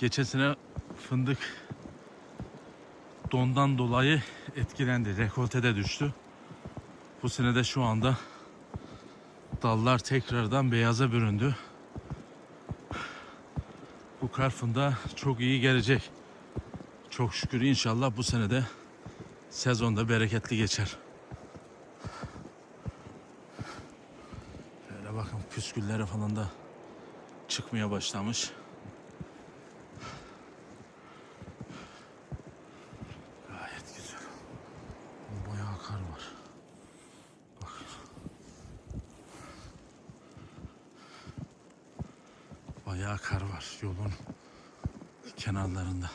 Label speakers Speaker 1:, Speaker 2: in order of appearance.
Speaker 1: Geçen sene fındık dondan dolayı etkilendi. Rekoltede düştü. Bu sene de şu anda dallar tekrardan beyaza büründü. Bu kar fındığı çok iyi gelecek. Çok şükür inşallah bu sene de sezonda bereketli geçer. Şöyle bakın püsküllere falan da çıkmaya başlamış. Gayet güzel. Bayağı kar var. Bak. Bayağı kar var yolun kenarlarında.